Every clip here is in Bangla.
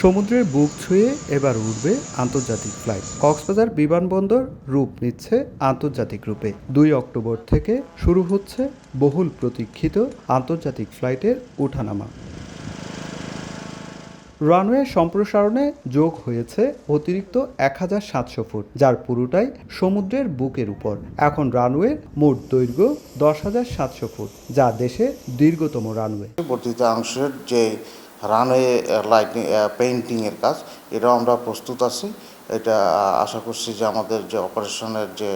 সমুদ্রের বুক ছুঁয়ে এবার উঠবে আন্তর্জাতিক ফ্লাইট। কক্সবাজার বিমানবন্দর রূপ নিচ্ছে আন্তর্জাতিক রূপে। দুই অক্টোবর থেকে শুরু হচ্ছে বহুল প্রতীক্ষিত আন্তর্জাতিক ফ্লাইটের ওঠানামা রানওয়ে সম্প্রসারণে যোগ হয়েছে অতিরিক্ত এক হাজার সাতশো ফুট, যার পুরোটাই সমুদ্রের বুকের উপর। এখন রানওয়ের মোট দৈর্ঘ্য দশ হাজার সাতশো ফুট, যা দেশের দীর্ঘতম রানওয়ে। বর্ধিত অংশের যে রানওয়ে লাইটিং পেইন্টিংয়ের কাজ। এটাও আমরা প্রস্তুত আছি। এটা আশা করছি যে আমাদের যে অপারেশনের যে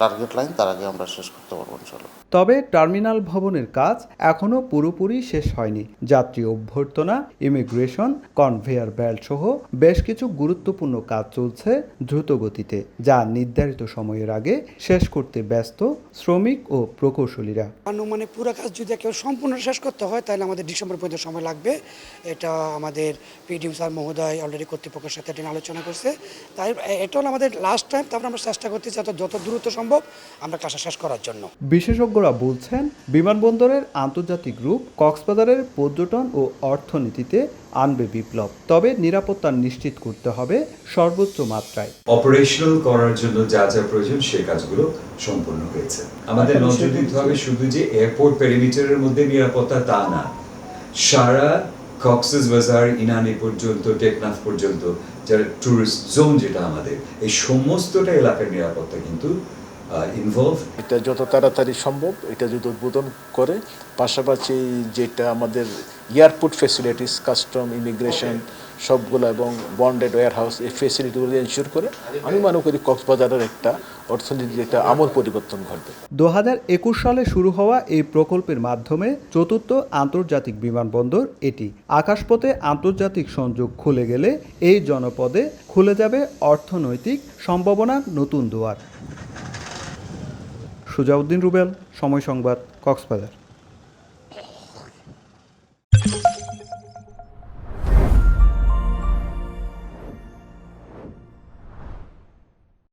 টার্গেট লাইন তার আগে আমরা শেষ করতে পারব ইনশাল্লাহ তবে টার্মিনাল ভবনের কাজ এখনও পুরোপুরি শেষ হয়নি। যাত্রী অভ্যর্থনা ইমিগ্রেশন কনভেয়ার বেল্ট সহ বেশ কিছু গুরুত্বপূর্ণ কাজ চলছে দ্রুত গতিতে যা নির্ধারিত সময়ের আগে শেষ করতে ব্যস্ত শ্রমিক ও প্রকৌশলীরা। আনুমানিক পুরো কাজ যদি কেউ সম্পূর্ণ শেষ করতে হয় তাহলে আমাদের ডিসেম্বর পর্যন্ত সময় লাগবে। এটা আমাদের পিডিএম স্যার মহোদয় অলরেডি কর্তৃপক্ষের সাথে এটা আলোচনা করছে। তাই এটা হলো আমাদের লাস্ট টাইম তারপর আমরা চেষ্টা করতেছি যত যত দ্রুত সম্ভব আমরা কাজটা শেষ করার জন্য। বিশেষজ্ঞরা বলছেন বিমানবন্দরের আন্তর্জাতিক রূপ কক্সবাজারের পর্যটন ও অর্থনীতিতে আনবে বিপ্লব। তবে নিরাপত্তা নিশ্চিত করতে হবে সর্বোচ্চ মাত্রায়। অপারেশনাল করার জন্য যা যা প্রয়োজন সে কাজগুলো সম্পূর্ণ হয়েছে। আমাদের নজর দিতে হবে শুধু যে এয়ারপোর্ট পেরিমিটারের মধ্যে নিরাপত্তা তা না। সারা কক্সেস বাজার ইনানি পর্যন্ত টেকনাফ পর্যন্ত, যারা ট্যুরিস্ট জোন যেটা আমাদের, এই সমস্তটা এলাকার নিরাপত্তা কিন্তু ইনভলভ এটা যত তাড়াতাড়ি সম্ভব, এটা যদি উদ্বোধন করে, পাশাপাশি যেটা আমাদের এয়ারপোর্ট ফেসিলিটিস কাস্টম ইমিগ্রেশন সবগুলো এবং বন্ডেড ওয়ার হাউস এই ফেসিলিটিগুলো এনশিওর করে আমি মনে করি কক্সবাজারের একটা অর্থনীতির একটা আমূল পরিবর্তন ঘটবে। দু একুশ সালে শুরু হওয়া এই প্রকল্পের মাধ্যমে চতুর্থ আন্তর্জাতিক বিমানবন্দর এটি। আকাশপথে আন্তর্জাতিক সংযোগ খুলে গেলে এই জনপদে খুলে যাবে অর্থনৈতিক সম্ভাবনার নতুন দুয়ার। সুজাউদ্দিন রুবেল, সময় সংবাদ, কক্সবাজার।